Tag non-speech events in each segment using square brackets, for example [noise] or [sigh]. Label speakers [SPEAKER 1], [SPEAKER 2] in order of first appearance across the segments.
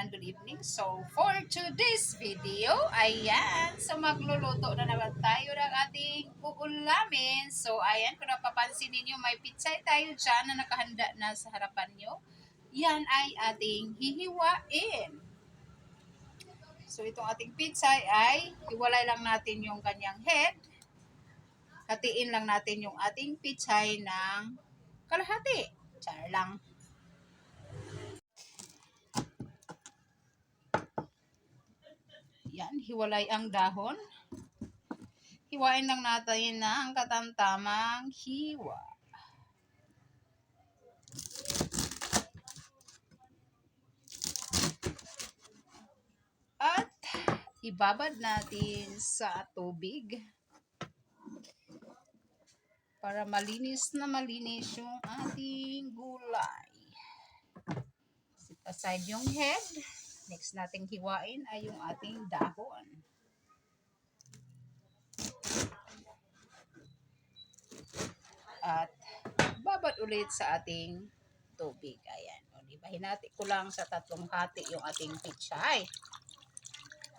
[SPEAKER 1] and good evening. So, for today's video, ayan. So, magluluto na naman tayo ng ating uulamin. So, ayan, kung napapansin ninyo, may pizza tayo dyan na nakahanda na sa harapan nyo. Yan ay ating hihiwain. So, itong ating pizza ay hiwalay lang natin yung kanyang head. Hatiin lang natin yung ating pizza ng kalahati. Char lang. Yan, hiwalay ang dahon. Hiwain lang natin ng katamtamang hiwa. At ibabad natin sa tubig para malinis na malinis yung ating gulay. Set aside yung head. Next nating hiwain ay yung ating dahon. At babad ulit sa ating tubig. Ayan. O, diba? Hinati ko lang sa tatlong hati yung ating pichay.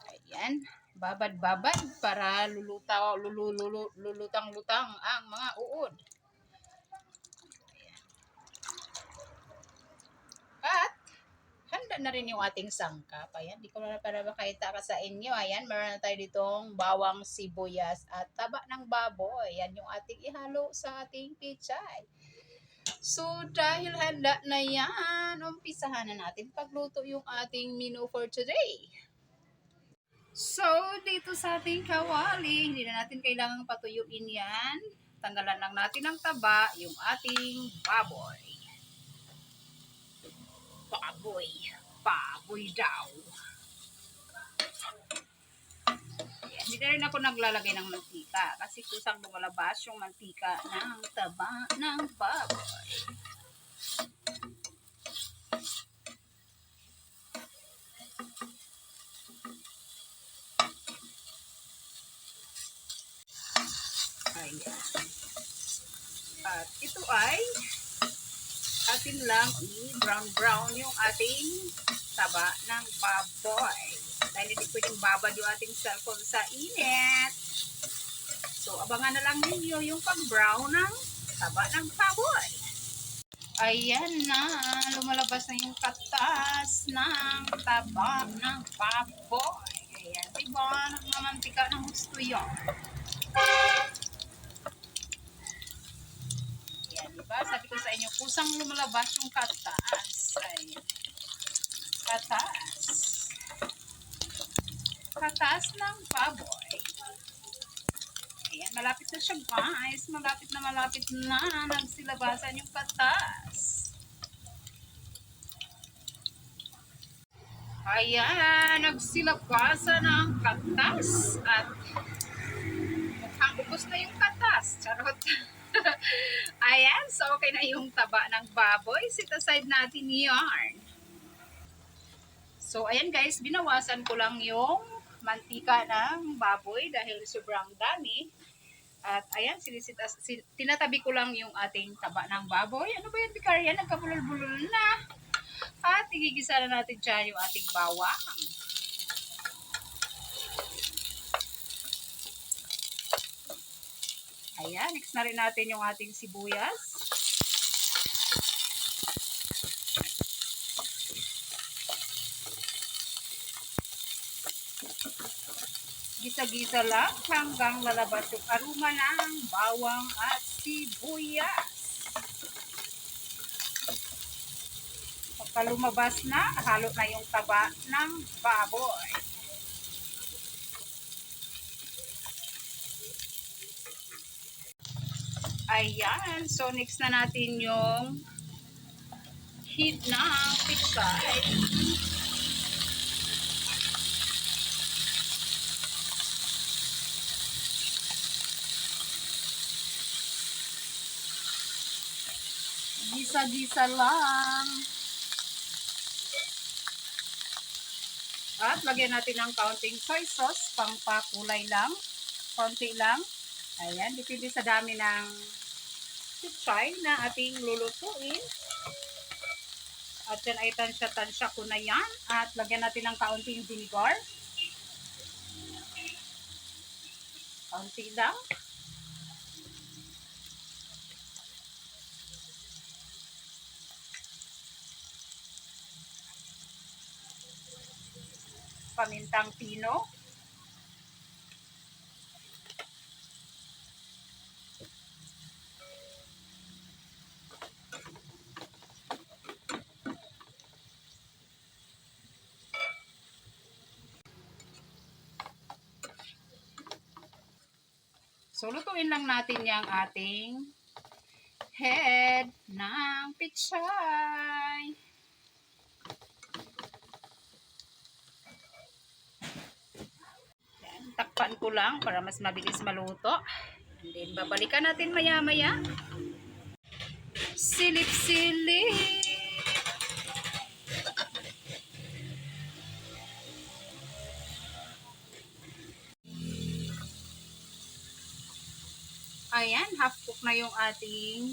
[SPEAKER 1] Ayan. Babad-babad para lulutaw, lulu, lulu, lulutang-lutang ang mga uod. Ayan. At handa na rin yung ating sangkap. Ayan, di ko na para makita ka sa inyo. Ayan, meron na tayo ditong bawang sibuyas at taba ng baboy. Ayan yung ating ihalo sa ating pichay. So, dahil handa na yan, umpisahan na natin pagluto yung ating menu for today. So, dito sa ating kawali, hindi na natin kailangang patuyuin yan. Tanggalan lang natin ng taba yung ating baboy baboy. Baboy daw. Ayan, Hindi rin ako naglalagay ng mantika kasi kusang lumalabas yung mantika ng taba ng baboy. Ayan. At ito ay atin lang i-brown brown yung ating taba ng baboy. Dahil hindi pwedeng babad yung ating cellphone sa init. So, abangan na lang ninyo yung pag-brown ng taba ng baboy. Ayan na, lumalabas na yung katas ng taba ng baboy. Ayan, diba? Nagmamantika ng gusto yun. Yan, di ba? Sabi ko sa inyo, kusang lumalabas yung katas. Ayan. Katas. Katas ng baboy. Ayan, malapit na siya guys. Malapit na malapit na. Nagsilabasan yung katas. Ayan, nagsilabasan ng katas. At mukhang ubos na yung katas. Charot. [laughs] [laughs] Ayan, so okay na yung taba ng baboy. Sit aside natin yarn. So, ayan guys, binawasan ko lang yung mantika ng baboy dahil sobrang dami. At ayan, sinisitas, sin, tinatabi ko lang yung ating taba ng baboy. Ano ba yan, Vicaria? Nagkabulol-bulol na. At igigisa na natin dyan yung ating bawang. Ayan, next na rin natin yung ating sibuyas. Gisa-gisa lang hanggang lalabas yung aroma ng bawang at sibuyas. Pagka lumabas na, halo na yung taba ng baboy. Ayan. So, next na natin yung heat ng pizza. Gisa-gisa lang. At lagyan natin ng counting soy sauce, pang pakulay lang. Konti lang. Ayan, depende sa dami ng pichay na ating lulutuin. At yan ay tansya-tansya ko na yan. At lagyan natin ng kaunting vinegar. Kaunti lang. Pamintang pino. So, lutuin lang natin yung ating head ng pichay. Yan, takpan ko lang para mas mabilis maluto. And then, babalikan natin maya-maya. Silip-silip. Na yung ating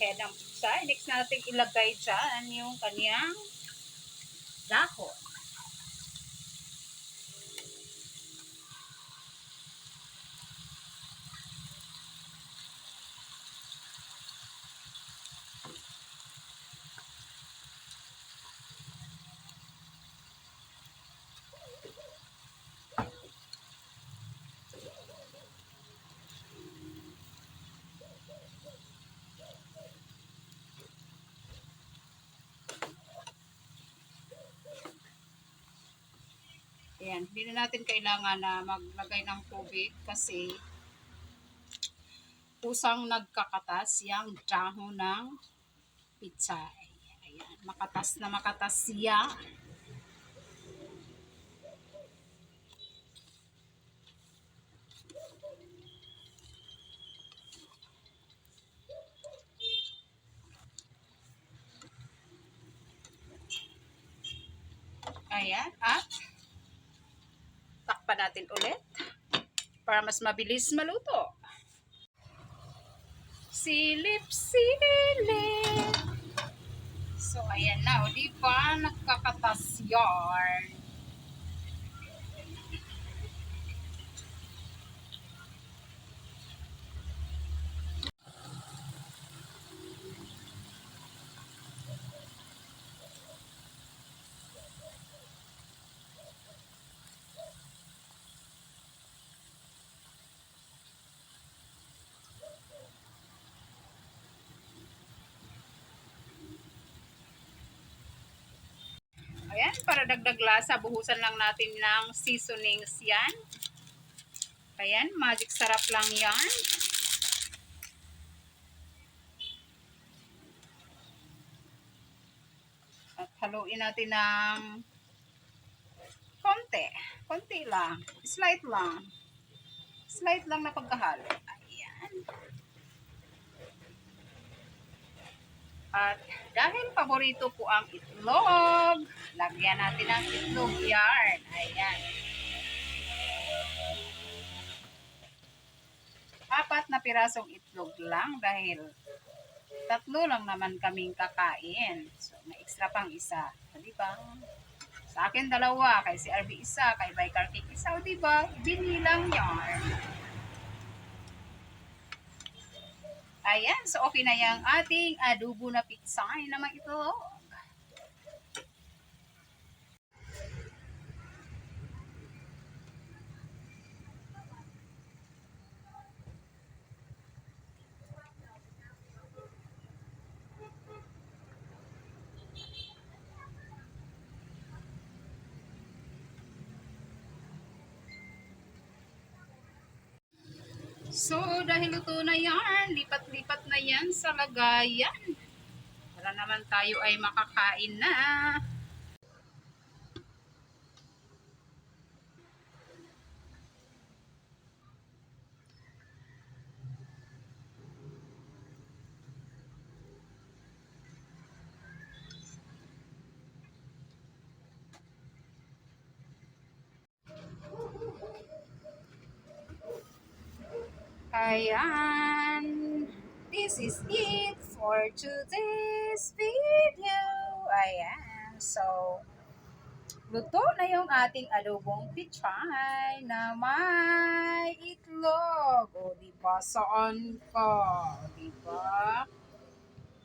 [SPEAKER 1] head ng pizza. Next natin ilagay dyan yung kanyang dahon. Ayan, hindi na natin kailangan na maglagay ng tubig kasi kusang nagkakatas yung dahon ng pizza. Ayan, makatas na makatas siya. Ayan, at takpan natin ulit para mas mabilis maluto. Silip, silip. So, ayan na. O, di ba? Nagkakatas yarn. Ayan, para dagdag lasa, buhusan lang natin ng seasonings yan. Ayan, magic sarap lang yan. At haluin natin ng konti. Konti lang. Slight lang. Slight lang na pagkahalo. Ayan. At dahil paborito ko ang itlog, lagyan natin ng itlog yarn. Ayan. Apat na pirasong itlog lang dahil tatlo lang naman kaming kakain. So, may extra pang isa. O, di ba? Sa akin dalawa, kay si RB isa, kay Vicar Cake isa, o di ba? Binilang yarn. Ayan, so okay na yung ating adobo na pizza naman ito. So, dahil luto na yan, lipat-lipat na yan sa lagayan. Para naman tayo ay makakain na. Ayan. This is it for today's video. Ayan. So, luto na yung ating adobong pichay na may itlog. O, diba? Saan ka? Diba?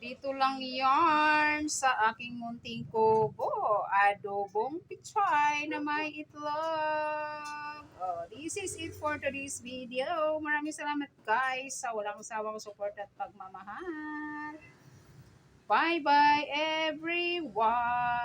[SPEAKER 1] Dito lang yarn sa aking munting kubo. Adobong pichay na may itlog. Oh, this is it for today's video. Maraming salamat guys sa walang sawang support at pagmamahal. Bye-bye everyone!